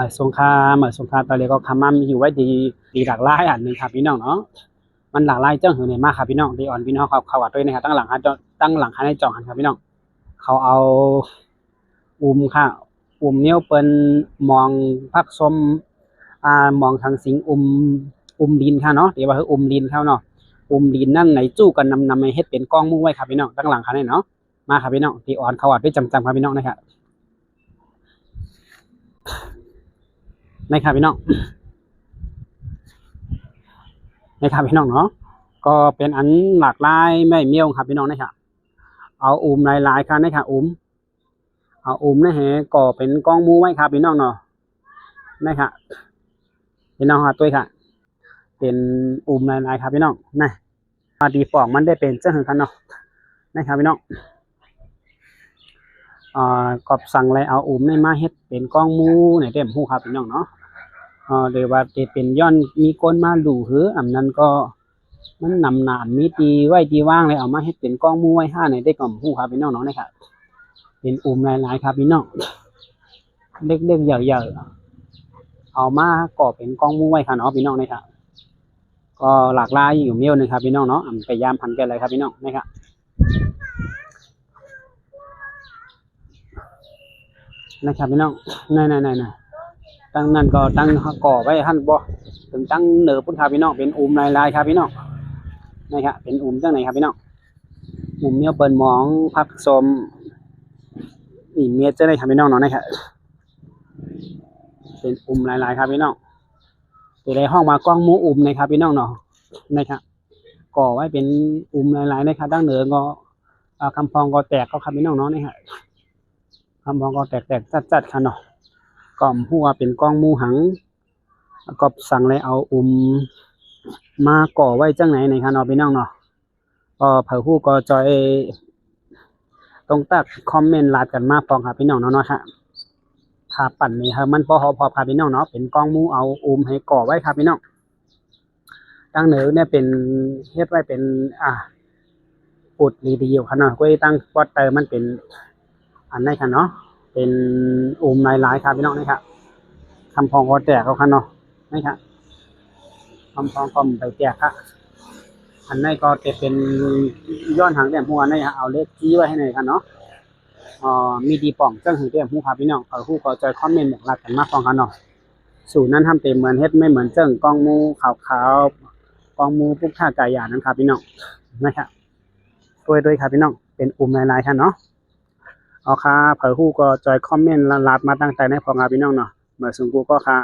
มาสงครามมาสงครามตอนนี้ก็คำมั่มอยู่ไว้ดีดีหลากหลายอันหนึ่งครับพี่น้องเนาะมันหลากหลายเจ้าหือในมากครับพี่น้องดีอ่อนพี่น้องครับเขาวัดด้วยนะครับตั้งหลังฮันตั้งหลังฮันให้จองครับพี่น้องเขาเอาอุ้มค่ะอุ้มเนี่ยเปิ้นมองพักสมอ่ามองทางสิงอุ้มอุ้มดินค่ะเนาะเดี๋ยวว่าคืออุ้มดินเขาเนาะอุ้มดินนั่นไหนจู้กันนำนำให้เฮ็ดเป็นกล้องมุ้งไว้ครับพี่น้องตั้งหลังฮันให้เนาะมาครับพี่น้องดีอ่อนเขาวัดด้วยจำจำครับพี่น้องนะครับ นะครับพี่น้องนะครับพี่น้องเนาะก็เป็นอันหลากหลายไม่เมี่ยวครับพี่น้องนะครับเอาอุ้มหลายๆครับนะครับอุ้มเอาอุ้มนะฮะก็เป็นกล้องมูไว้ครับพี่น้องเนาะนะครับพี่น้องครับตัวค่ะ เป็นอุ้มหลายๆครับพี่น้องนะมาดีฟองมันได้เป็นเจ้าหึงคันเนาะนะครับพี่น้องอ่ากอบสั่งอะไรเอาอุ้มในมาเฮ็ดเป็นกล้องมูในเต็มหูครับพี่น้องเนาะ อ่าหรือว่าจะเป็นย้อนมีก้นมาดูหืออันนั้นก็มันนำหนามมีตีไว้ตีว่างเลยเอามาให้เป็นกล้องมูไว้ห้าในได้กล่อมหูครับพี่น้องเนาะนะครับเป็นอุ่มหลายๆครับพี่น้องเล็กๆใหญ่ๆเอามาก่อเป็นกล้องมูไว้ค่ะเนาะพี่น้องนะครับก็หลากหลายอยู่เมียวหนึงครับพี่น้องเนาะอ่ำไปยามพันกันเลยครับพี่น้องนะครับนะครับพี่น้องนั่นๆๆ ตั้งนั่นก็ตั้งก่อไว้หั่นบ่ถึงตั้งเหนือพุ่นครับพี่น้องเป็นอุ้มลายลายครับพี่น้องนี่ครับเป็นอุ้มจังไหนครับพี่น้องอุ้มเมียเปิ้นหมองพักสมนี่เมียจะได้ครับพี่น้องเนาะนะครับเป็นอุ้มลายลายครับพี่น้องตัวในห้องมากล้องมูอุ้มนะครับพี่น้องเนาะนะครับก่อไว้เป็นอุ้มลายลายนะครับตั้งเหนือก็อ่าคำพองก็แตกก็ครับพี่น้องเนาะนี่ครับคำพองก็แตกแตกจัดจัดๆครับเนาะ กล่อมหัวเป็นกล้องมูหังก็สั่งเลยเอาอุ้มมาก่อไว้จังไหนในคะเนาะพี่น้องเนาะก็เผาผู้ก็จอยตรงตักคอมเมนต์ลาดกันมาปองครับพี่น้องเนาะเนาะค่ะขาปั่นนี่ครับมันพอหอพอครับพี่น้องเนาะเป็นกล้องมูเอาอุ้มให้ก่อไว้ครับพี่น้องตั้งเหนือเนี่ยเป็นเฮ็ดไว้เป็น อ่าปุดรีดีอยู่ครับเนาะก็ตั้งปอตเตอร์มันเป็นอันไหนครับเนาะ เป็นอุ้มหลายๆครับพี่น้องนี่ครับคำพองก็แตกเขาคันเนาะนี่ครับคำพองก็ไปแตกครับอันนี้ก็จะเป็นย้อนหางแต้มหัวนี่ฮะเอาเลขจี้ไว้ให้หน่อยครับเนาะอ่ามีดีป่องจังหางแต้มหูครับพี่น้องเอาหูก็จอยคอมเมนต์บอกรักกันมากฟองครับเนาะสูตรนั้นทำเต็มเหมือนเฮ็ดไม่เหมือนเจิ้งกล้องมูขาวๆกล้องมูปุ๊กท่ากายานะครับพี่น้องนะครับด้วยด้วยครับพี่น้องเป็นอุ้มหลายๆครับเนาะ เอาค่ะเผื่อคู่ก็จอยคอมเมนต์ลาดมาตั้งแต่ในพองาพี่น้องเนาะเมื่อสุงกูก็ค่ะ